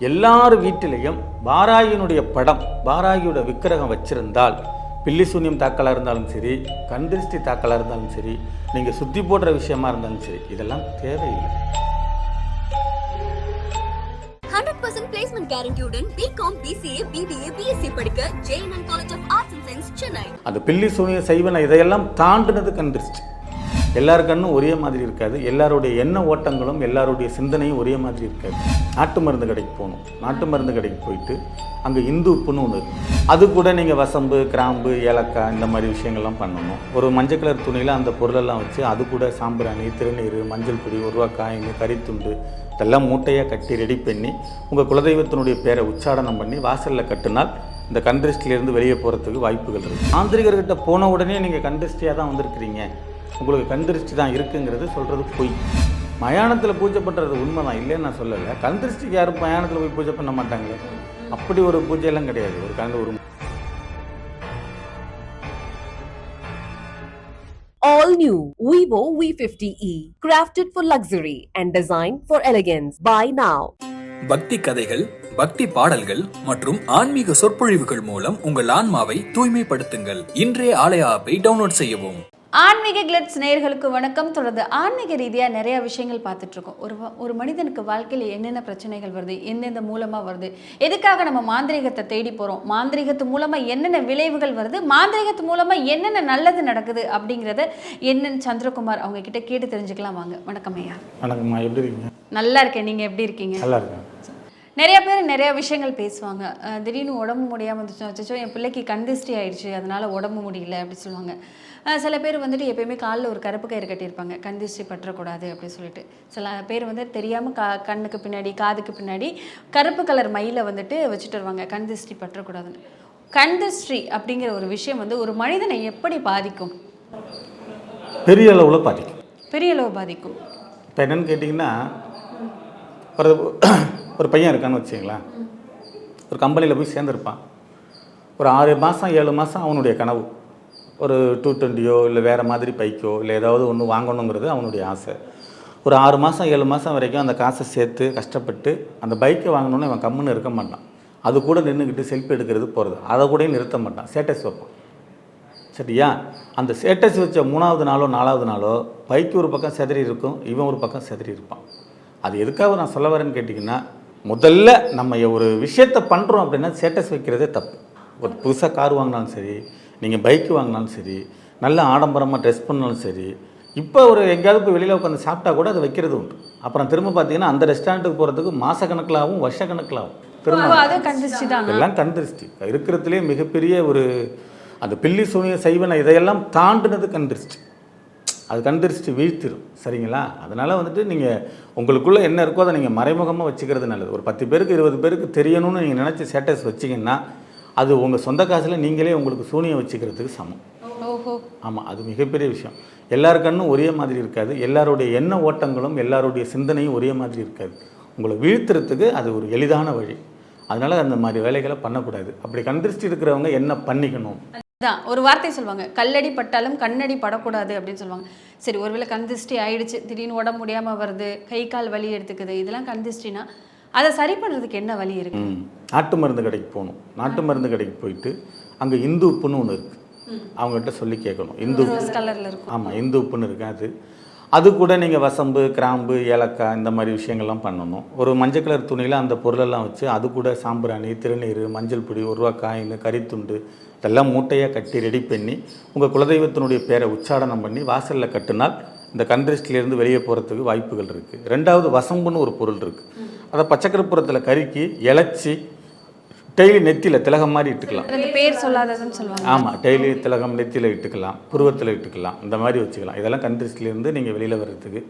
எல்லார் வீட்டிலையும் வாராகியினுடைய படம் வாராகியோட விக்கிரகம் வச்சிருந்தால் பில்லி சூன்யம் தாக்கலாக இருந்தாலும் சரி கந்திருஷ்டி தாக்கலாக இருந்தாலும் சரி நீங்கள் சுத்தி போடுற விஷயமா இருந்தாலும் சரி இதெல்லாம் தேவையில்லை. ஹண்ட்ரட் பர்சன்ட் பிளேஸ்மெண்ட் கேரண்டியுடன் பிகாம் பிசிஏ பிபிஏ பிஎஸ்சி படிக்க JNN college of arts and science Chennai அந்த பில்லி சூனியம் செய்வன இதையெல்லாம் தாண்டினது கந்திருஷ்டி எல்லார் கண்ணும் ஒரே மாதிரி இருக்காது. எல்லாருடைய எண்ண ஓட்டங்களும் எல்லாருடைய சிந்தனையும் ஒரே மாதிரி இருக்காது. நாட்டு மருந்து கடைக்கு போகணும். நாட்டு மருந்து கடைக்கு போயிட்டு அங்கே இந்து உப்புன்னு ஒன்று அது கூட நீங்கள் வசம்பு கிராம்பு ஏலக்காய் இந்த மாதிரி விஷயங்கள்லாம் பண்ணணும். ஒரு மஞ்சள் கலர் துணியில் அந்த பொருளெல்லாம் வச்சு அது கூட சாம்பிராணி திருநீர் மஞ்சள் பொடி ஒரு ரூபா கறித்துண்டு இதெல்லாம் மூட்டையாக கட்டி ரெடி பண்ணி உங்கள் குலதெய்வத்தினுடைய பேரை உச்சாடனம் பண்ணி வாசலில் கட்டினால் இந்த கண்திருஷ்டிலேருந்து வெளியே போகிறதுக்கு வாய்ப்புகள் இருக்குது ஆந்திரிகர்கிட்ட போன உடனே நீங்கள் கண்திருஷ்டியாக தான் வந்திருக்கிறீங்க. உங்களுக்கு கண்திருஷ்டி தான் இருக்குங்கிறது சொல்கிறது பொய். மயானத்தில் பூஜை பண்ணுறது உண்மை தான் இல்லைன்னு நான் சொல்லலை. கண்திருஷ்டிக்கு யாரும் மயானத்தில் போய் பூஜை பண்ண மாட்டாங்களே. அப்படி ஒரு பூஜையெல்லாம் கிடையாது ஒரு கண்டு ஒரு All new Vivo V50e, crafted for luxury and designed for elegance. Buy now. பக்தி கதைகள் பக்தி பாடல்கள் மற்றும் ஆன்மீக சொற்பொழிவுகள் மூலம் உங்கள் ஆன்மாவை தூய்மைப்படுத்துங்கள். இன்றைய ஆலய ஆப்பை டவுன்லோட் செய்யவும். ஆன்மீக கிளட்ஸ் நேயர்களுக்கு வணக்கம். தொடர்ந்து ஆன்மீக ரீதியாக நிறைய விஷயங்கள் பார்த்துட்டு இருக்கோம் ஒரு ஒரு மனிதனுக்கு வாழ்க்கையில் என்னென்ன பிரச்சனைகள் வருது எந்தெந்த மூலமாக வருது எதுக்காக நம்ம மாந்திரீகத்தை தேடி போகிறோம் மாந்திரீகத்து மூலமாக என்னென்ன விளைவுகள் வருது மாந்திரீகத்து மூலமாக என்னென்ன நல்லது நடக்குது அப்படிங்கிறத என்னன்னு சந்திரகுமார் அவங்க கிட்ட கேட்டு தெரிஞ்சுக்கலாம் வாங்க. வணக்கம் ஐயா. வணக்கம்மா எப்படி இருக்கீங்க? நல்லா இருக்கேன். நீங்கள் எப்படி இருக்கீங்க? நல்லா இருக்கேன். நிறைய பேர் நிறைய விஷயங்கள் பேசுவாங்க. திடீர்னு உடம்பு முடியாமல் வந்துச்சு என் பிள்ளைக்கு கந்திஷ்டி ஆயிடுச்சு அதனால உடம்பு முடியல அப்படி சொல்லுவாங்க. சில பேர் வந்துட்டு எப்பயுமே காலில் ஒரு கருப்பு கயிறு கட்டியிருப்பாங்க. கந்திஷ்டி பற்றக்கூடாது அப்படி சொல்லிட்டு. சில பேர் வந்து தெரியாமல் கா கண்ணுக்கு பின்னாடி காதுக்கு பின்னாடி கருப்பு கலர் மயில வந்துட்டு வச்சுட்டு வருவாங்க. கந்திஷ்டி பற்றக்கூடாதுன்னு. கந்திஷ்டி அப்படிங்கிற ஒரு விஷயம் வந்து ஒரு மனிதனை எப்படி பாதிக்கும்? பெரிய அளவில் பாதிக்கும். பெரிய அளவு பாதிக்கும். இப்போ என்னன்னு கேட்டிங்கன்னா ஒரு ஒரு பையன் இருக்கான்னு வச்சுங்களேன் ஒரு கம்பெனியில் போய் சேர்ந்துருப்பான். ஒரு ஆறு மாதம் ஏழு மாதம் அவனுடைய கனவு. ஒரு டூ டுவெண்ட்டியோ இல்லை வேறு மாதிரி பைக்கோ இல்லை ஏதாவது ஒன்று வாங்கணுங்கிறது அவனுடைய ஆசை. ஒரு ஆறு மாதம் ஏழு மாதம் வரைக்கும் அந்த காசை சேர்த்து கஷ்டப்பட்டு அந்த பைக்கை வாங்கணுன்னு இவன் கம்முன்னு இருக்க மாட்டான். அது கூட நின்றுக்கிட்டு செல்ஃபி எடுக்கிறது போகிறது அதை கூட நிறுத்த மாட்டான். ஸ்டேட்டஸ் வைப்பான். சரியா? அந்த ஸ்டேட்டஸ் வச்ச மூணாவது நாளோ நாலாவது நாளோ பைக்கு ஒரு பக்கம் செதறி இருக்கும் இவன் ஒரு பக்கம் செதறி இருப்பான். அது எதுக்காக நான் சொல்ல வரேன்னு கேட்டிங்கன்னா முதல்ல நம்ம ஒரு விஷயத்தை பண்ணுறோம் அப்படின்னா ஸ்டேட்டஸ் வைக்கிறதே தப்பு. ஒரு புதுசாக கார் வாங்கினாலும் சரி நீங்கள் பைக்கு வாங்கினாலும் சரி நல்ல ஆடம்பரமாக ட்ரெஸ் பண்ணாலும் சரி இப்போ ஒரு எங்கேயாவது போய் வெளியில் உட்காந்து சாப்பிட்டா கூட அதை வைக்கிறது உண்டு. அப்புறம் திரும்ப பார்த்தீங்கன்னா அந்த ரெஸ்டாரண்ட்டுக்கு போகிறதுக்கு மாதக்கணக்கிலாகவும் வருஷக்கணக்கிலாகும் திரும்ப அது கந்திஷ்டி தான் இதெல்லாம் கண் திருஷ்டி இருக்கிறதுலே மிகப்பெரிய ஒரு அந்த பில்லி சூனிய செய்வன இதையெல்லாம் தாண்டினது கண் திருஷ்டி அது கண் திருஷ்டி வீழ்த்திடும் சரிங்களா? அதனால் வந்துட்டு நீங்கள் உங்களுக்குள்ளே என்ன இருக்கோ அதை நீங்கள் மறைமுகமாக வச்சுக்கிறது நல்லது. ஒரு பத்து பேருக்கு இருபது பேருக்கு தெரியணும்னு நீங்கள் நினச்சி ஸ்டேட்டஸ் வச்சிங்கன்னா அது உங்கள் சொந்த காசில் நீங்களே உங்களுக்கு சூனியம் வச்சுக்கிறதுக்கு சமம். ஆமாம் அது மிகப்பெரிய விஷயம். எல்லார் கண்ணும் ஒரே மாதிரி இருக்காது. எல்லாருடைய எண்ண ஓட்டங்களும் எல்லாருடைய சிந்தனையும் ஒரே மாதிரி இருக்காது. உங்களை வீழ்த்துறதுக்கு அது ஒரு எளிதான வழி. அதனால் அந்த மாதிரி வேலைகளை பண்ணக்கூடாது. அப்படி கண்டிருஷ்டி இருக்கிறவங்க என்ன பண்ணிக்கணும்? தான் ஒரு வார்த்தை சொல்லுவாங்க. கல்லடி பட்டாலும் கண்ணடி படக்கூடாது அப்படின்னு சொல்லுவாங்க. சரி ஒருவேளை கண் திருஷ்டி ஆயிடுச்சு. திடீர்னு உடம்பு முடியாமல் வருது. கை கால் வலி எடுத்துக்குது. இதெல்லாம் கண் திருஷ்டினா அதை சரி பண்ணுறதுக்கு என்ன வழி இருக்கு. நாட்டு மருந்து கடைக்கு போகணும். நாட்டு மருந்து கடைக்கு போயிட்டு அங்கே இந்து உப்புன்னு ஒன்று இருக்குது அவங்ககிட்ட சொல்லி கேட்கணும். இந்து கலரில் இருக்கும். ஆமாம் இந்து உப்புன்னு இருக்கு. அது அது கூட நீங்கள் வசம்பு கிராம்பு ஏலக்காய் இந்த மாதிரி விஷயங்கள்லாம் பண்ணணும். ஒரு மஞ்சள் கலர் துணியில் அந்த பொருளெல்லாம் வச்சு அது கூட சாம்பிராணி திருநீர் மஞ்சள் பொடி ஒரு ரூபா காயின் கறித்துண்டு இதெல்லாம் மூட்டையாக கட்டி ரெடி பண்ணி உங்கள் குலதெய்வத்தினுடைய பேரை உச்சாடனம் பண்ணி வாசலில் கட்டினால் இந்த கண்திருஷ்டிலேருந்து வெளியே போகிறதுக்கு வாய்ப்புகள் இருக்குது ரெண்டாவது வசம்புன்னு ஒரு பொருள் இருக்குது அதை பச்சைக்கருப்புறத்தில் கருக்கி இலச்சி டெய்லி நெத்தியில் திலகம் மாதிரி இட்டுக்கலாம். அது பேர் சொல்லாததுன்னு சொல்லுவாங்க. ஆமாம் டெய்லி திலகம் நெத்தியில் இட்டுக்கலாம் புருவத்தில் இட்டுக்கலாம் இந்த மாதிரி வச்சுக்கலாம். இதெல்லாம் கண்ட்ரிஸ்லேருந்து நீங்கள் வெளியில் வர்றதுக்கு.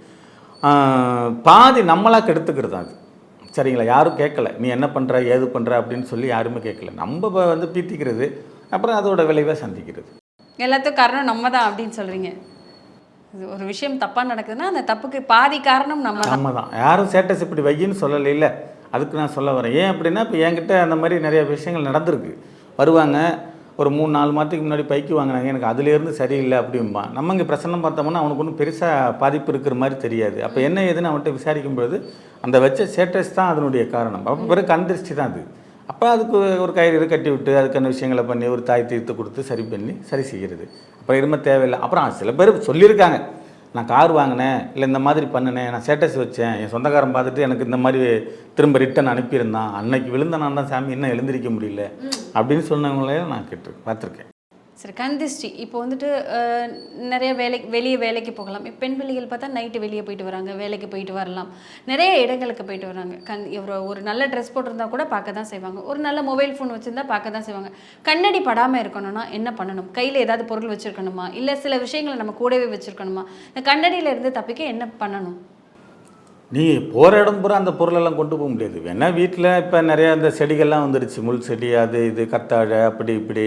பாதி நம்மளாக கெடுத்துக்கிறது தான் அது. சரிங்களா? யாரும் கேட்கல. நீ என்ன பண்ணுற ஏது பண்ணுற அப்படின்னு சொல்லி யாருமே கேட்கல. நம்ம வந்து பீத்திக்கிறது அப்புறம் அதோட விளைவை சந்திக்கிறது. எல்லாத்துக்கும் காரணம் நம்ம தான் அப்படின்னு சொல்றீங்க. இது ஒரு விஷயம் தப்பா நடக்குதுன்னா அந்த தப்புக்கு பாதி காரணம் நம்ம நம்ம தான். யாரும் ஸ்டேட்டஸ் இப்படி வையின்னு சொல்லலை இல்லை அதுக்கு நான் சொல்ல வரேன். ஏன் அப்படின்னா இப்போ என்கிட்ட அந்த மாதிரி நிறைய விஷயங்கள் நடந்திருக்கு. வருவாங்க ஒரு மூணு நாலு மாதத்துக்கு முன்னாடி பைக்கு வாங்கினாங்க. எனக்கு அதுலேருந்து சரியில்லை அப்படிம்பா. நம்ம இங்கே பிரசன்னம் பார்த்தோம்னா அவனுக்கு ஒன்றும் பெருசாக பாதிப்பு இருக்கிற மாதிரி தெரியாது. அப்போ என்ன ஏதுன்னு அவன்கிட்ட விசாரிக்கும் பொழுது அந்த வச்ச சேட்டஸ் தான் அதனுடைய காரணம். அப்போ பிறகு கண் திருஷ்டி தான் அது. அப்போ அதுக்கு ஒரு கயிறு கட்டி விட்டு அதுக்கான விஷயங்களை பண்ணி ஒரு தாய் தீர்த்து கொடுத்து சரி பண்ணி சரி செய்கிறது அப்புறம் இரும தேவையில்லை. அப்புறம் சில பேர் சொல்லியிருக்காங்க. நான் கார் வாங்கினேன் இல்லை இந்த மாதிரி பண்ணினேன் நான் ஸ்டேட்டஸ் வச்சேன் என் சொந்தக்காரன் பார்த்துட்டு எனக்கு இந்த மாதிரி திரும்ப ரிட்டன் அனுப்பியிருந்தான். அன்னைக்கு விழுந்த நான் தான் சாமி இன்னும் எழுந்திருக்க முடியல. அப்படின்னு சொன்னவங்களையும் நான் கேட்டு பார்த்துருக்கேன். சரி கந்திஷ்டி. இப்போ வந்துட்டு நிறைய வேலை வெளியே வேலைக்கு போகலாம். இப்போ பெண் பிள்ளைகள் பார்த்தா நைட்டு வெளியே போயிட்டு வராங்க வேலைக்கு போயிட்டு வரலாம். நிறைய இடங்களுக்கு போயிட்டு வராங்க. கண் ஒரு ஒரு நல்ல ட்ரெஸ் போட்டிருந்தா கூட பார்க்க தான் செய்வாங்க. ஒரு நல்ல மொபைல் ஃபோன் வச்சுருந்தா பார்க்க தான் செய்வாங்க. கண்ணடி படாமல் இருக்கணும்னா என்ன பண்ணணும்? கையில் ஏதாவது பொருள் வச்சுருக்கணுமா? இல்லை சில விஷயங்களை நம்ம கூடவே வச்சுருக்கணுமா? இந்த கண்ணடியிலேருந்து தப்பிக்க என்ன பண்ணணும்? நீ போகிற இடம் பூரா அந்த பொருளெல்லாம் கொண்டு போக முடியாது. வேணா வீட்டில் இப்போ நிறைய அந்த செடிகள்லாம் வந்துருச்சு. முள் செடி அது இது கத்தாழை அப்படி இப்படி.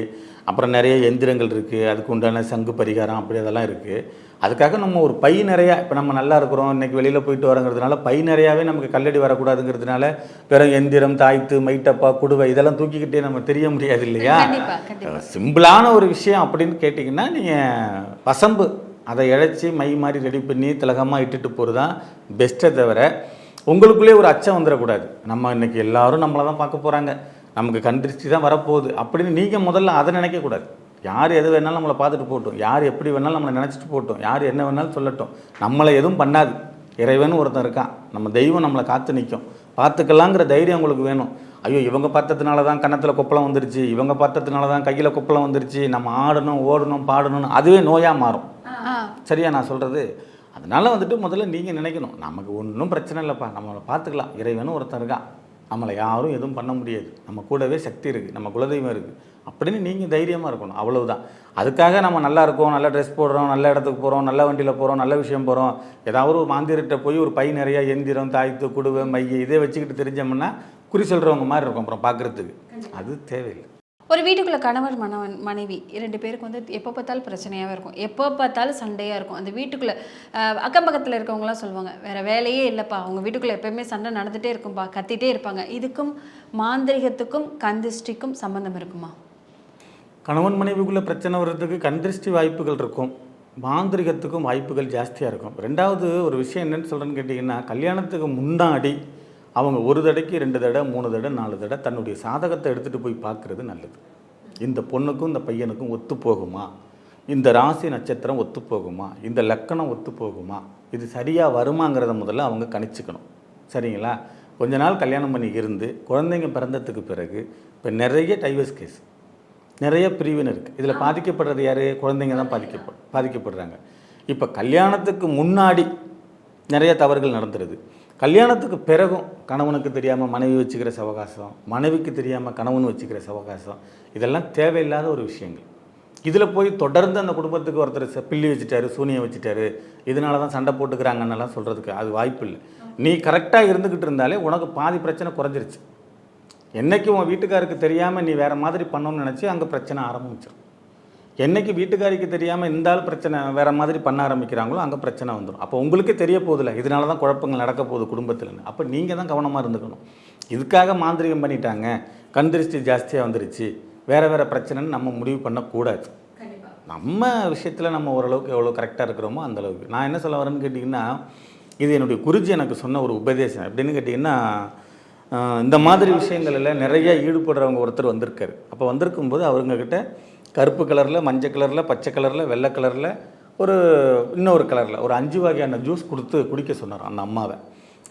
அப்புறம் நிறைய எந்திரங்கள் இருக்குது அதுக்கு உண்டான சங்கு பரிகாரம் அப்படி அதெல்லாம் இருக்குது அதுக்காக நம்ம ஒரு பை நிறையா இப்போ நம்ம நல்லா இருக்கிறோம். இன்றைக்கி வெளியில் போயிட்டு வரங்கிறதுனால பை நிறையாவே நமக்கு கல்லடி வரக்கூடாதுங்கிறதுனால வெறும் எந்திரம் தாய்த்து மைட்டப்பா குடுவை இதெல்லாம் தூக்கிக்கிட்டே நம்ம தெரிய முடியாது இல்லையா? சிம்பிளான ஒரு விஷயம் அப்படின்னு கேட்டிங்கன்னா நீங்கள் வசம்பு. அதை இழைச்சி மை மாதிரி ரெடி பண்ணி திலகமாக இட்டுட்டு போகிறது தான் பெஸ்ட்டே தவிர உங்களுக்குள்ளே ஒரு அச்சம் வந்துடக்கூடாது. நம்ம இன்னைக்கு எல்லாரும் நம்மளை தான் பார்க்க போகிறாங்க நமக்கு கண்டிச்சு தான் வரப்போகுது. அப்படின்னு நீங்கள் முதல்ல அதை நினைக்கக்கூடாது. யார் எது வேணாலும் நம்மளை பார்த்துட்டு போகட்டும். யார் எப்படி வேணாலும் நம்மளை நினச்சிட்டு போகட்டும். யார் என்ன வேணாலும் சொல்லட்டும். நம்மளை எதுவும் பண்ணாது. இறைவன் ஒருத்தன் இருக்கான். நம்ம தெய்வம் நம்மளை காத்து நிற்கும் பார்த்துக்கலாங்கிற தைரியம் உங்களுக்கு வேணும். ஐயோ இவங்க பார்த்ததுனால தான் கன்னத்தில் கொப்பளம் வந்துருச்சு. இவங்க பார்த்ததுனால தான் கையில் கொப்பளம் வந்துருச்சு. நம்ம ஆடணும் ஓடணும் பாடணும்னு அதுவே நோயாக மாறும். சரியா நான் சொல்கிறது அதனால வந்துட்டு முதல்ல நீங்கள் நினைக்கணும். நமக்கு ஒன்றும் பிரச்சனை இல்லைப்பா. நம்மளை பார்த்துக்கலாம். இறைவனும் ஒருத்தன் இருக்கான் நம்மளை யாரும் எதுவும் பண்ண முடியாது. நம்ம கூடவே சக்தி இருக்குது நம்ம குலதெய்வம் இருக்குது அப்படின்னு நீங்கள் தைரியமாக இருக்கணும். அவ்வளவுதான். அதுக்காக நம்ம நல்லா இருக்கோம். நல்ல ட்ரெஸ் போடுறோம். நல்ல இடத்துக்கு போகிறோம் நல்ல வண்டியில் போகிறோம் நல்ல விஷயம் போகிறோம் ஏதாவது ஒரு மாந்திரிட்ட போய் ஒரு பை நிறைய எந்திரம் தாய்த்து குடுவை மைய இதே வச்சுக்கிட்டு தெரிஞ்சோம்னா குறி சொல்கிறவங்க மாதிரி இருக்கும் அப்புறம் பார்க்குறதுக்கு. அது தேவையில்லை. ஒரு வீட்டுக்குள்ளே கணவர் மனவன் மனைவி ரெண்டு பேருக்கு வந்து எப்போ பார்த்தாலும் பிரச்சனையாகவே இருக்கும். எப்போ பார்த்தாலும் சண்டையாக இருக்கும். அந்த வீட்டுக்குள்ளே அக்கம் பக்கத்தில் இருக்கவங்களாம் சொல்லுவாங்க வேறு வேலையே இல்லைப்பா. அவங்க வீட்டுக்குள்ளே எப்பயுமே சண்டை நடந்துகிட்டே இருக்கும்பா. கத்திட்டே இருப்பாங்க. இதுக்கும் மாந்திரிகத்துக்கும் கந்திஷ்டிக்கும் சம்மந்தம் இருக்குமா? கணவன் மனைவிக்குள்ளே பிரச்சனை வர்றதுக்கு கந்திருஷ்டி வாய்ப்புகள் இருக்கும். மாந்திரிகத்துக்கும் வாய்ப்புகள் ஜாஸ்தியாக இருக்கும். ரெண்டாவது ஒரு விஷயம் என்னென்னு சொல்கிறேன்னு கேட்டிங்கன்னா கல்யாணத்துக்கு முன்னாடி அவங்க ஒரு தடவைக்கு ரெண்டு தடவை மூணு தடவை நாலு தடவை தன்னுடைய சாதகத்தை எடுத்துகிட்டு போய் பார்க்குறது நல்லது. இந்த பொண்ணுக்கும் இந்த பையனுக்கும் ஒத்து போகுமா? இந்த ராசி நட்சத்திரம் ஒத்து போகுமா? இந்த லக்கணம் ஒத்து போகுமா? இது சரியாக வருமாங்கிறத முதல்ல அவங்க கணிச்சுக்கணும். சரிங்களா? கொஞ்ச நாள் கல்யாணம் பண்ணி இருந்து குழந்தைங்க பிறந்ததுக்கு பிறகு இப்போ நிறைய டைவர்ஸ் கேஸ் நிறைய பிரிவினை இருக்குது இதில் பாதிக்கப்படுறது யார்? குழந்தைங்க தான் பாதிக்கப்ப பாதிக்கப்படுறாங்க. இப்போ கல்யாணத்துக்கு முன்னாடி நிறைய தவறுகள் நடந்துருது. கல்யாணத்துக்கு பிறகும் கணவனுக்கு தெரியாமல் மனைவி வச்சுக்கிற சவகாசம் மனைவிக்கு தெரியாமல் கணவன் வச்சுக்கிற சவகாசம் இதெல்லாம் தேவையில்லாத ஒரு விஷயங்கள். இதில் போய் தொடர்ந்து அந்த குடும்பத்துக்கு ஒருத்தர் ச- பில்லி வச்சுட்டாரு சூனியம் வச்சுட்டாரு இதனால தான் சண்டை போட்டுக்கிறாங்கன்னெல்லாம் சொல்கிறதுக்கு அது வாய்ப்பு இல்லை. நீ கரெக்டாக இருந்துக்கிட்டு இருந்தாலே உனக்கு பாதி பிரச்சனை குறைஞ்சிருச்சு. என்றைக்கு உன் வீட்டுக்காருக்கு தெரியாமல் நீ வேறு மாதிரி பண்ணணும்னு நினச்சி அங்கே பிரச்சனை ஆரம்பிச்சிடும் என்னைக்கு வீட்டுக்காரிக்கு தெரியாமல் இந்த ஆள் பிரச்சனை வேறு மாதிரி பண்ண ஆரம்பிக்கிறாங்களோ அங்கே பிரச்சனை வந்துடும் அப்போ உங்களுக்கே தெரிய போதில்ல இதனால தான் குழப்பங்கள் நடக்க போகுது குடும்பத்தில்னு அப்போ நீங்கள் தான் கவனமாக இருந்துக்கணும். இதுக்காக மாந்திரிகம் பண்ணிட்டாங்க கண் திருஷ்டி ஜாஸ்தியாக வந்துருச்சு வேறு வேறு பிரச்சனைன்னு நம்ம முடிவு பண்ணக்கூடாது. நம்ம விஷயத்தில் நம்ம ஓரளவுக்கு எவ்வளோ கரெக்டாக இருக்கிறோமோ அந்த அளவுக்கு. நான் என்ன சொல்ல வரேன்னு கேட்டிங்கன்னா இது என்னுடைய குருஜி எனக்கு சொன்ன ஒரு உபதேசம். எப்படின்னு கேட்டிங்கன்னா இந்த மாதிரி விஷயங்களில் நிறைய ஈடுபடுறவங்க ஒருத்தர் வந்திருக்காரு. அப்போ வந்திருக்கும்போது அவங்கக்கிட்ட கருப்பு கலரில் மஞ்சள் கலரில் பச்சை கலரில் வெள்ளை கலரில் ஒரு இன்னொரு கலரில் ஒரு அஞ்சு வகையான ஜூஸ் கொடுத்து குடிக்க சொன்னார் அந்த அம்மாவை.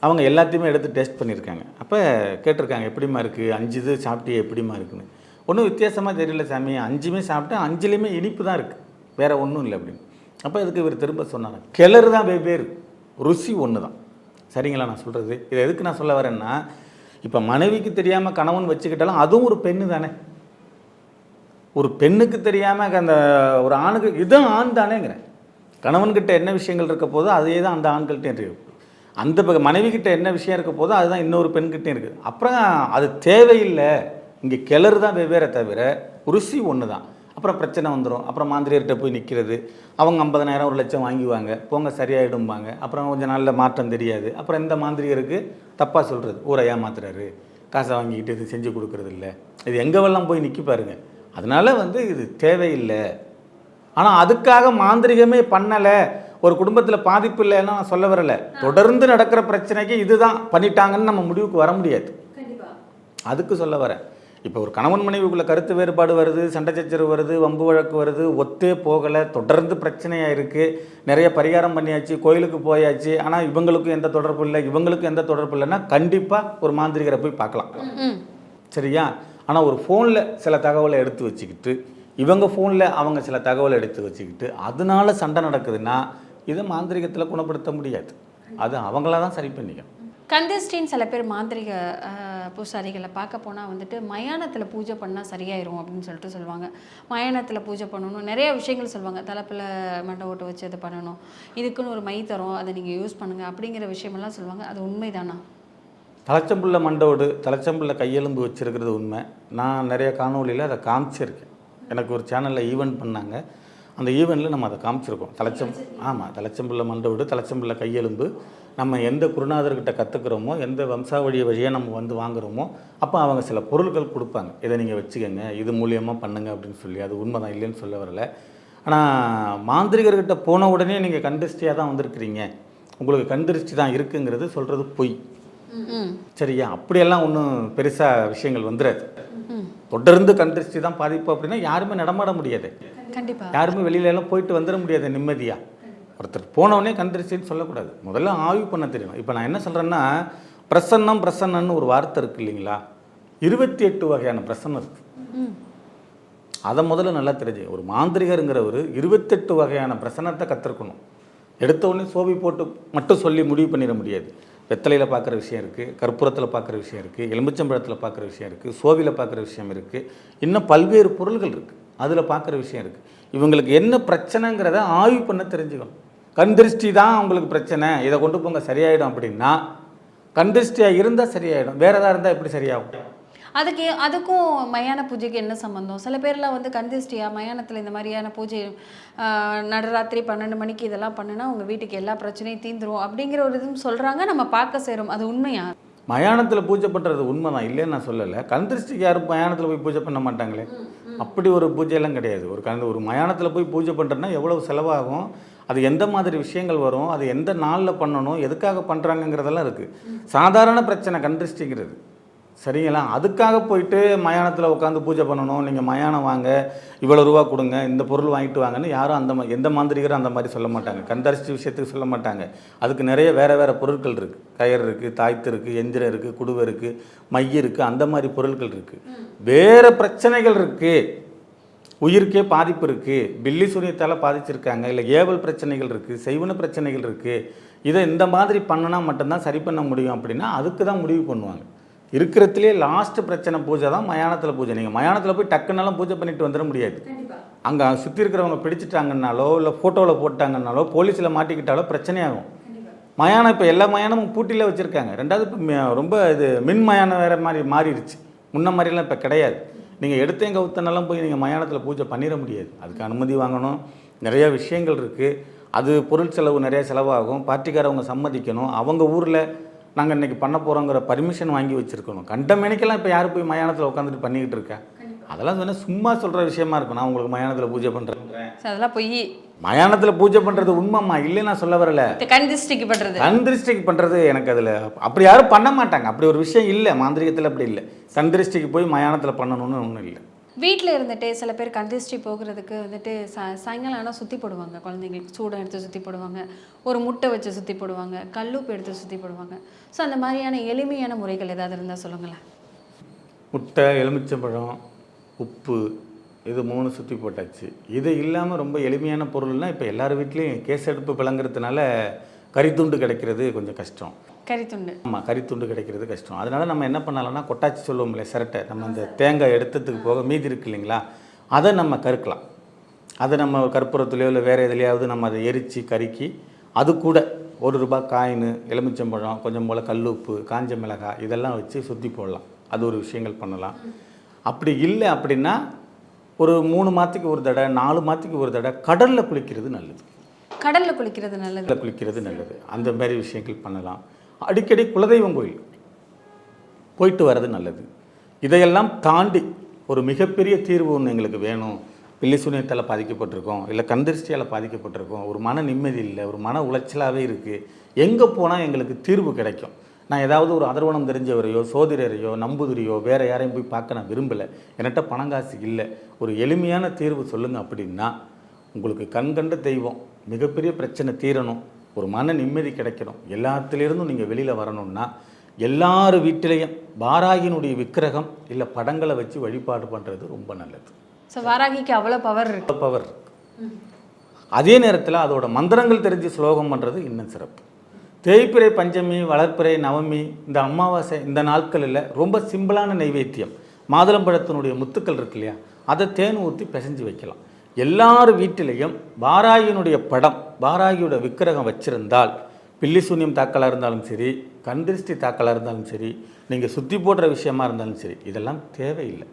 அவங்க எல்லாத்தையுமே எடுத்து டேஸ்ட் பண்ணியிருக்காங்க. அப்போ கேட்டிருக்காங்க எப்படிம்மா இருக்குது அஞ்சு இது சாப்பிட்டியே எப்படிம்மா இருக்குன்னு. ஒன்றும் வித்தியாசமாக தெரியல சாமி. அஞ்சுமே சாப்பிட்டேன் அஞ்சுலேயுமே இனிப்பு தான் இருக்குது வேறு ஒன்றும் இல்லை அப்படின்னு. அப்போ இதுக்கு இவர் திரும்ப சொன்னாங்க கிளறு தான் வெவ்வேறு. ருசி ஒன்று தான் சரிங்களா நான் சொல்கிறது இதை எதுக்கு நான் சொல்ல வரேன்னா இப்போ மனைவிக்கு தெரியாமல் கணவன் வச்சுக்கிட்டாலும் அதுவும் ஒரு பெண்ணு தானே. ஒரு பெண்ணுக்கு தெரியாமல் அந்த ஒரு ஆணுக்கு இதுவும் ஆண் தானேங்கிறேன். கணவன்கிட்ட என்ன விஷயங்கள் இருக்க போதோ அதே தான் அந்த ஆண்கள்கிட்ட இருக்குது அந்த பக்கம் மனைவிக்கிட்ட என்ன விஷயம் இருக்க போதோ அதுதான் இன்னொரு பெண்கிட்ட இருக்குது அப்புறம் அது தேவையில்லை. இங்கே கிளறு தான் வெவ்வேறே தவிர ருசி ஒன்று தான் அப்புறம் பிரச்சனை வந்துடும் அப்புறம் மாந்திரியர்கிட்ட போய் நிற்கிறது அவங்க ஐம்பதனாயிரம் ஒரு லட்சம் வாங்கிவாங்க. போங்க சரியாயிடும்பாங்க. அப்புறம் கொஞ்சம் நாளில் மாற்றம் தெரியாது. அப்புறம் இந்த மாந்திரியருக்கு தப்பாக சொல்கிறது ஊரை ஏமாத்துறாரு. காசை வாங்கிக்கிட்டு இது செஞ்சு கொடுக்குறது இல்லை இது எங்கெல்லாம் போய் நிற்கி பாருங்க. அதனால வந்து இது தேவையில்லை. ஆனால் அதுக்காக மாந்திரிகமே பண்ணலை. ஒரு குடும்பத்தில் பாதிப்பு இல்லைன்னா நான் சொல்ல வரல. தொடர்ந்து நடக்கிற பிரச்சனைக்கு இதுதான் பண்ணிட்டாங்கன்னு நம்ம முடிவுக்கு வர முடியாது. அதுக்கு சொல்ல வரேன். இப்போ ஒரு கணவன் மனைவிக்குள்ள கருத்து வேறுபாடு வருது சண்டை சச்சரவு வருது வம்பு வழக்கு வருது ஒத்தே போகலை தொடர்ந்து பிரச்சனையாக இருக்குது நிறைய பரிகாரம் பண்ணியாச்சு கோயிலுக்கு போயாச்சு. ஆனால் இவங்களுக்கும் எந்த தொடர்பு இல்லை இவங்களுக்கும் எந்த தொடர்பு இல்லைன்னா கண்டிப்பாக ஒரு மாந்திரிகரை போய் பார்க்கலாம். சரியா? ஆனால் ஒரு ஃபோனில் சில தகவலை எடுத்து வச்சுக்கிட்டு இவங்க ஃபோனில் அவங்க சில தகவலை எடுத்து வச்சுக்கிட்டு அதனால சண்டை நடக்குதுன்னா இதை மாந்திரிகத்தில் குணப்படுத்த முடியாது. அது அவங்கள தான் சரி பண்ணிக்கணும். கந்திஷ்டின்னு சில பேர் மாந்திரிக பூசாரிகளை பார்க்க போனால் வந்துட்டு மயானத்தில் பூஜை பண்ணால் சரியாயிரும் அப்படின்னு சொல்லிட்டு சொல்லுவாங்க. மயானத்தில் பூஜை பண்ணணும். நிறைய விஷயங்கள் சொல்லுவாங்க. தலைப்பில் மண்டை ஓட்டு வச்சு இது பண்ணணும். இதுக்குன்னு ஒரு மை தரும். அதை நீங்கள் யூஸ் பண்ணுங்கள் அப்படிங்கிற விஷயமெல்லாம் சொல்லுவாங்க. அது உண்மைதானா? தலைச்சம்புள்ள மண்டோடு தலைச்சம்புள்ள கையெலும்பு வச்சிருக்கிறது உண்மை. நான் நிறைய காணொளியில் அதை காமிச்சிருக்கேன். எனக்கு ஒரு சேனலில் ஈவெண்ட் பண்ணாங்க. அந்த ஈவெண்ட்டில் நம்ம அதை காமிச்சிருக்கோம். தலைச்சம் ஆமாம் தலைச்சம்புள்ள மண்டோடு தலைச்சம்புள்ள கையெலும்பு. நம்ம எந்த குருநாதர்கிட்ட கற்றுக்குறோமோ எந்த வம்சாவழி வழியாக நம்ம வந்து வாங்குறோமோ அப்போ அவங்க சில பொருட்கள் கொடுப்பாங்க. இதை நீங்கள் வச்சுக்கோங்க இது மூலியமாக பண்ணுங்க அப்படின்னு சொல்லி. அது உண்மைதான் இல்லைன்னு சொல்ல வரல. ஆனால் மாந்திரிகர்கிட்ட போன உடனே நீங்கள் கண்டிருஷ்டியாக தான் வந்திருக்கிறீங்க. உங்களுக்கு கண்டிருஷ்டி தான் இருக்குங்கிறது சொல்கிறது பொய். சரியா அப்படியெல்லாம் ஒன்றும் பெருசாக விஷயங்கள் வந்துடாது தொடர்ந்து கண்டிருஷ்டி தான் பாதிப்பு அப்படின்னா யாருமே நடமாட முடியாது. யாருமே வெளியில எல்லாம் போயிட்டு வந்துட முடியாது நிம்மதியாக ஒருத்தர் போனவொடனே கண்டிருஷ்டின்னு சொல்லக்கூடாது. முதல்ல ஆய்வு பண்ண தெரியணும் இப்போ நான் என்ன சொல்கிறேன்னா பிரசன்னம் பிரசன்னன்னு ஒரு வார்த்தை இருக்கு இல்லைங்களா? இருபத்தி எட்டு வகையான பிரசன்னம் இருக்குது அதை முதல்ல நல்லா தெரிஞ்சு. ஒரு மாந்திரிகருங்கிறவர் இருபத்தெட்டு வகையான பிரசனத்தை கற்றுக்கணும் எடுத்த உடனே சோபி போட்டு மட்டும் சொல்லி முடிவு பண்ணிட முடியாது. வெத்தலையில் பார்க்குற விஷயம் இருக்குது கற்பூரத்தில் பார்க்குற விஷயம் இருக்குது எலுமிச்சம்பழத்தில் பார்க்குற விஷயம் இருக்குது சோவியில் பார்க்குற விஷயம் இருக்குது இன்னும் பல்வேறு பொருள்கள் இருக்குது அதில் பார்க்குற விஷயம் இருக்குது இவங்களுக்கு என்ன பிரச்சனைங்கிறத ஆய்வு பண்ண தெரிஞ்சுக்கணும். கண் திருஷ்டி தான் அவங்களுக்கு பிரச்சனை. இதை கொண்டு போங்க சரியாயிடும் அப்படின்னா கண் திருஷ்டியாக இருந்தால் சரியாயிடும். வேறு எதாக இருந்தால் எப்படி சரியாகும்? அதுக்கு அதுக்கும் மயான பூஜைக்கு என்ன சம்மந்தம் சில பேர்லாம் வந்து கந்திஷ்டியா மயானத்தில் இந்த மாதிரியான பூஜை நடுராத்திரி பன்னெண்டு மணிக்கு இதெல்லாம் பண்ணுனா உங்கள் வீட்டுக்கு எல்லா பிரச்சனையும் தீந்துரும் அப்படிங்கிற ஒரு இதுவும் சொல்கிறாங்க நம்ம பார்க்க செய்கிறோம் அது உண்மையா? மயானத்தில் பூஜை பண்ணுறது உண்மைதான். இல்லைன்னு நான் சொல்லலை. கண் திருஷ்டிக்கு யாரும் மயானத்தில் போய் பூஜை பண்ண மாட்டாங்களே. அப்படி ஒரு பூஜையெல்லாம் கிடையாது. ஒரு கண் ஒரு மயானத்தில் போய் பூஜை பண்ணுறதுனா எவ்வளவு செலவாகும்? அது எந்த மாதிரி விஷயங்கள் வரும்? அது எந்த நாளில் பண்ணணும்? எதுக்காக பண்ணுறாங்கங்கிறதெல்லாம் இருக்குது சாதாரண பிரச்சனை கண் திருஷ்டிங்கிறது. சரிங்களா? அதுக்காக போயிட்டு மயானத்தில் உட்காந்து பூஜை பண்ணணும். நீங்கள் மயானம் வாங்க இவ்வளோ ரூபா கொடுங்க இந்த பொருள் வாங்கிட்டு வாங்கன்னு யாரும் அந்த மா- எந்த மாந்திரிகரும் அந்த மாதிரி சொல்ல மாட்டாங்க. கந்தரிசி விஷயத்துக்கு சொல்ல மாட்டாங்க. அதுக்கு நிறைய வேறு வேறு பொருட்கள் இருக்குது கயர் இருக்குது தாய்த்து இருக்குது எந்திரம் இருக்குது குடுவை இருக்குது மை இருக்குது அந்த மாதிரி பொருட்கள் இருக்குது வேறு பிரச்சனைகள் இருக்குது உயிருக்கே பாதிப்பு இருக்குது பில்லி சூரியத்தால் பாதிச்சிருக்காங்க. இல்லை ஏவல் பிரச்சனைகள் இருக்குது செய்வன பிரச்சனைகள் இருக்குது இதை இந்த மாதிரி பண்ணினா மட்டும்தான் சரி பண்ண முடியும் அப்படின்னா அதுக்கு தான் முடிவு பண்ணுவாங்க. இருக்கிறதுலே லாஸ்ட் பிரச்சனை பூஜை தான் மயானத்தில் பூஜை. நீங்கள் மயானத்தில் போய் டக்குனாலும் பூஜை பண்ணிட்டு வந்துட முடியாது. அங்கே சுற்றி இருக்கிறவங்க பிடிச்சிட்டாங்கன்னாலோ இல்லை ஃபோட்டோவில் போட்டாங்கன்னாலோ போலீஸில் மாட்டிக்கிட்டாலோ பிரச்சனையாகும் மயானம் இப்போ எல்லா மயானமும் பூட்டியில் வச்சுருக்காங்க. ரெண்டாவது இப்போ ரொம்ப இது மின் மயானம் வேறு மாதிரி மாறிடுச்சு. முன்ன மாதிரிலாம் இப்போ கிடையாது. நீங்கள் எடுத்தேங்க உத்தனெல்லாம் போய் நீங்கள் மயானத்தில் பூஜை பண்ணிட முடியாது. அதுக்கு அனுமதி வாங்கணும். நிறைய விஷயங்கள் இருக்குது அது பொருள் செலவு நிறைய செலவாகும். பார்ட்டிக்காரவங்க சம்மதிக்கணும். அவங்க ஊரில் நாங்கள் இன்னைக்கு பண்ண போகிறோங்கிற பர்மிஷன் வாங்கி வச்சுருக்கணும். கண்ட மேனிக்கெல்லாம் இப்போ யார் போய் மயானத்தில் உட்காந்துட்டு பண்ணிக்கிட்டு இருக்கா? அதெல்லாம் சொன்னால் சும்மா சொல்கிற விஷயமா இருக்கும். நான் உங்களுக்கு மயானத்தில் பூஜை பண்ணுறேன் அதெல்லாம் பொய். மயானத்தில் பூஜை பண்ணுறது உண்மைம்மா? இல்லை நான் சொல்ல வரல. கந்திஷ்டிக்கு பண்ணுறது கந்திருஷ்டிக்கு பண்ணுறது எனக்கு அதில் அப்படி யாரும் பண்ண மாட்டாங்க. அப்படி ஒரு விஷயம் இல்லை. மாந்திரிகத்தில் அப்படி இல்லை. கந்திருஷ்டிக்கு போய் மயானத்தில் பண்ணணும்னு ஒன்றும் இல்லை. வீட்டில் இருந்துட்டு சில பேர் கந்திஷ்டி போகிறதுக்கு வந்துட்டு சா சாயங்காலம் ஆனால் சுற்றி போடுவாங்க. குழந்தைங்களுக்கு சூடம் எடுத்து சுற்றி போடுவாங்க. ஒரு முட்டை வச்சு சுற்றி போடுவாங்க. கல்லுப்பு எடுத்து சுற்றி போடுவாங்க. ஸோ அந்த மாதிரியான எளிமையான முறைகள் ஏதாவது இருந்தால் சொல்லுங்களேன். முட்டை எலுமிச்சம்பழம் உப்பு இது மூணு சுற்றி போட்டாச்சு. இது இல்லாமல் ரொம்ப எளிமையான பொருள்னால் இப்போ எல்லார் வீட்லேயும் கேஸ் அடுப்பு விளங்குறதுனால கறித்துண்டு கிடைக்கிறது கொஞ்சம் கஷ்டம். கறித்துண்டு. ஆமாம் கறித்துண்டு கிடைக்கிறது கஷ்டம். அதனால நம்ம என்ன பண்ணலாம்னா கொட்டாச்சி சொல்லுவோம்ல சிரட்டை. நம்ம அந்த தேங்காய் எடுத்ததுக்கு போக மீதி இருக்கு இல்லைங்களா? அதை நம்ம கருக்கலாம் அதை நம்ம கற்பூரத்துலையோ இல்லை வேறு எதுலையாவது நம்ம அதை எரித்து கருக்கி அது கூட ஒரு ரூபாய் காயின் எலுமிச்சம்பழம் கொஞ்சம் போல் கல்லுப்பு காஞ்ச மிளகாய் இதெல்லாம் வச்சு சுற்றி போடலாம். அது ஒரு விஷயங்கள் பண்ணலாம். அப்படி இல்லை அப்படின்னா ஒரு மூணு மாதத்துக்கு ஒரு தடவை நாலு மாதத்துக்கு ஒரு தடவை கடலில் குளிக்கிறது நல்லது. கடலில் குளிக்கிறது நல்லது. குளிக்கிறது நல்லது. அந்த மாதிரி விஷயங்கள் பண்ணலாம். அடிக்கடி குலதெய்வம் கோயில். போயிட்டு வர்றது நல்லது. இதையெல்லாம் தாண்டி ஒரு மிகப்பெரிய தீர்வு ஒன்று எங்களுக்கு வேணும். பில்லி சூனியத்தால் பாதிக்கப்பட்டிருக்கோம். இல்லை கந்திருஷ்டியால் பாதிக்கப்பட்டிருக்கோம். ஒரு மன நிம்மதி இல்லை ஒரு மன உளைச்சலாகவே இருக்குது எங்கே போனால் எங்களுக்கு தீர்வு கிடைக்கும். நான் ஏதாவது ஒரு அதர்வனம் தெரிஞ்சவரையோ சோதிடரையோ நம்புதிரியோ வேறு யாரையும் போய் பார்க்க நான் விரும்பலை. என்கிட்ட பணங்காசு இல்லை. ஒரு எளிமையான தீர்வு சொல்லுங்கள் அப்படின்னா உங்களுக்கு கண்கண்ட தெய்வம் மிகப்பெரிய பிரச்சனை தீரணும். ஒரு மன நிம்மதி கிடைக்கணும். எல்லாத்துலேருந்தும் நீங்கள் வெளியில் வரணும்னா எல்லார் வீட்டிலையும் வாராகினுடைய விக்கிரகம் இல்லை படங்களை வச்சு வழிபாடு பண்ணுறது ரொம்ப நல்லது. ஸோ வாராகிக்கு அவ்வளோ பவர் இருக்கு. பவர் அதே நேரத்தில் அதோட மந்திரங்கள் தெரிஞ்சு ஸ்லோகம் பண்ணுறது இன்னும் சிறப்பு. தேய்பிறை பஞ்சமி வளர்ப்பிறை நவமி இந்த அமாவாசை இந்த நாட்களில் ரொம்ப சிம்பிளான நைவேத்தியம். மாதுளம்பழத்தினுடைய முத்துக்கள் இருக்கு இல்லையா? அதை தேன் ஊற்றி பிசைஞ்சு வைக்கலாம். எல்லார் வீட்டிலையும் பாராகியினுடைய படம் பாராகியோட விக்கிரகம் வச்சிருந்தால் பில்லி சூன்யம் தாக்கலாக இருந்தாலும் சரி கந்திருஷ்டி தாக்கலாக இருந்தாலும் சரி நீங்கள் சுற்றி போடுற விஷயமா இருந்தாலும் சரி இதெல்லாம் தேவையில்லை.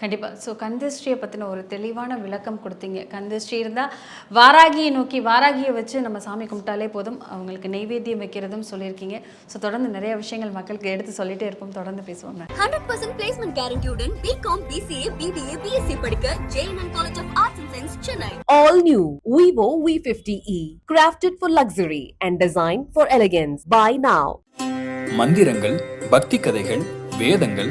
கண்டிப்பாக ஸோ கந்திஷ்டியை பற்றின ஒரு தெளிவான விளக்கம் கொடுத்தீங்க. கந்திஷ்டி இருந்தால் வாராகியை நோக்கி வாராகியை வச்சு நம்ம சாமி கும்பிட்டாலே போதும். அவங்களுக்கு நெய்வேத்தியம் வைக்கிறதும் சொல்லியிருக்கீங்க. ஸோ தொடர்ந்து நிறைய விஷயங்கள் மக்களுக்கு எடுத்து சொல்லிட்டே இருப்போம். தொடர்ந்து பேசுவோம். ma'am. ஹண்ட்ரட் பர்சன்ட் பிளேஸ்மெண்ட் கேரண்டியுடன் பிகாம் பிசிஏ பிபிஏ பிஎஸ்சி படிக்க JNN college of arts and science Chennai All new Vivo V50e, crafted for luxury and designed for elegance. Buy now. மந்திரங்கள் பக்தி கதைகள் வேதங்கள்